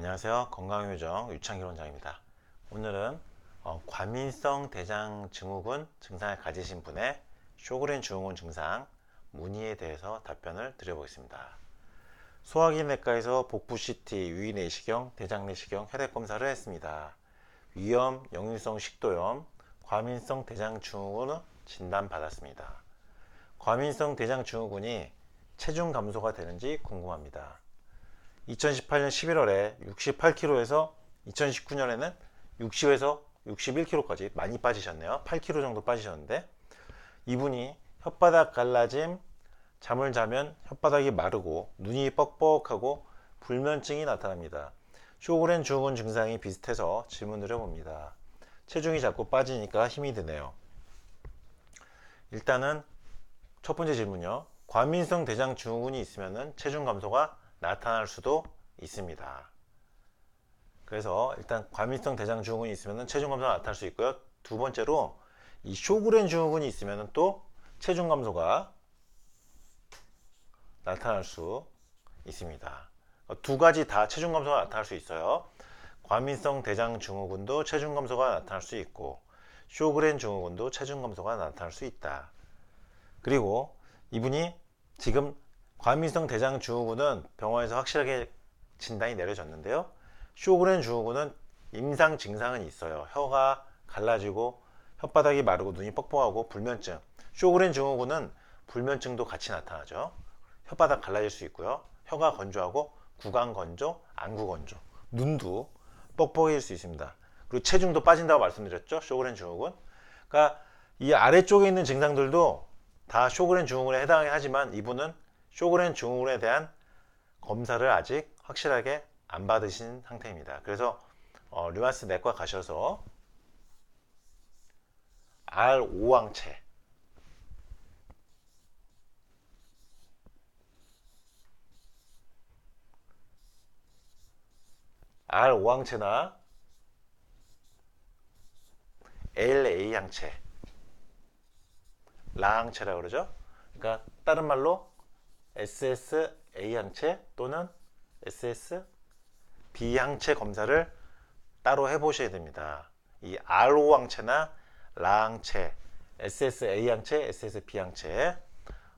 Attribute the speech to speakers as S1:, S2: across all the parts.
S1: 안녕하세요. 건강요정 유창길 원장입니다. 오늘은 어, 과민성 대장 증후군 증상을 가지신 분의 쇼그렌 증후군 증상 문의에 대해서 답변을 드려보겠습니다. 소화기내과에서 복부 CT, 위위 내시경, 대장 내시경, 혈액 검사를 했습니다. 위염, 역류성 식도염, 과민성 대장 증후군을 진단 받았습니다. 과민성 대장 증후군이 체중 감소가 되는지 궁금합니다. 2018년 11월에 68kg에서 2019년에는 60에서 61kg까지 많이 빠지셨네요. 8kg 정도 빠지셨는데 이분이 혓바닥 갈라짐, 잠을 자면 혓바닥이 마르고 눈이 뻑뻑하고 불면증이 나타납니다. 쇼그렌 증후군 증상이 비슷해서 질문을 해봅니다. 체중이 자꾸 빠지니까 힘이 드네요. 일단은 첫 번째 질문요. 과민성 대장 증후군이 있으면 체중 감소가 나타날 수도 있습니다. 그래서 일단 과민성 대장 증후군이 있으면 체중 감소가 나타날 수 있고요. 두 번째로 이 쇼그렌 증후군이 있으면 또 체중 감소가 나타날 수 있습니다. 두 가지 다 체중 감소가 나타날 수 있어요. 과민성 대장 증후군도 체중 감소가 나타날 수 있고 쇼그렌 증후군도 체중 감소가 나타날 수 있다. 그리고 이분이 지금 과민성 대장 증후군은 병원에서 확실하게 진단이 내려졌는데요. 쇼그렌 증후군은 임상 증상은 있어요. 혀가 갈라지고 혓바닥이 마르고 눈이 뻑뻑하고 불면증. 쇼그렌 증후군은 불면증도 같이 나타나죠. 혓바닥 갈라질 수 있고요. 혀가 건조하고 구강 건조, 안구 건조, 눈도 뻑뻑해질 수 있습니다. 그리고 체중도 빠진다고 말씀드렸죠. 쇼그렌 증후군. 그러니까 이 아래쪽에 있는 증상들도 다 쇼그렌 증후군에 해당하긴 하지만 이분은 쇼그렌 증후군에 대한 검사를 아직 확실하게 안 받으신 상태입니다. 그래서 어, 류마스 내과 가셔서 R5항체 R5항체나 LA항체 라항체라고 그러죠. 그러니까 다른 말로 SSA 항체 또는 SSB 항체 검사를 따로 해보셔야 됩니다. 이 RO 항체나 라 항체, SSA 항체, SSB 항체,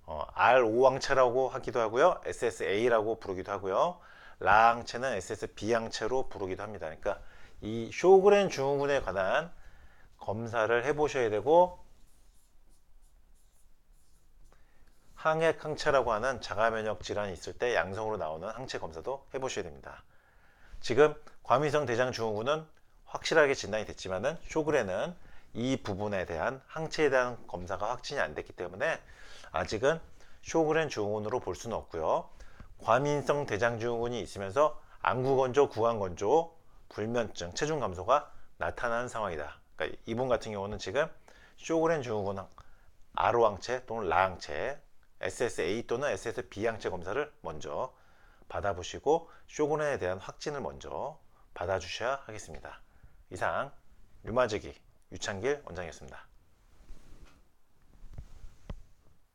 S1: 어, RO 항체라고 하기도 하고요, SSA라고 부르기도 하고요, 라 항체는 SSB 항체로 부르기도 합니다. 그러니까 이 쇼그렌 증후군에 관한 검사를 해보셔야 되고 항액 항체라고 하는 자가 면역 질환이 있을 때 양성으로 나오는 항체 검사도 해보셔야 됩니다. 지금 과민성 대장 증후군은 확실하게 진단이 됐지만은 쇼그레는 이 부분에 대한 항체에 대한 검사가 확진이 안 됐기 때문에 아직은 쇼그렌 증후군으로 볼 수는 없고요. 과민성 대장 증후군이 있으면서 안구 건조, 구강 건조, 불면증, 체중 감소가 나타나는 상황이다. 그러니까 이분 같은 경우는 지금 쇼그렌 증후군 아로 항체 또는 라 항체 SSA 또는 SSB 항체 검사를 먼저 받아보시고 쇼그렌에 대한 확진을 먼저 받아주셔야 하겠습니다. 이상 류마즈기 유창길 원장이었습니다.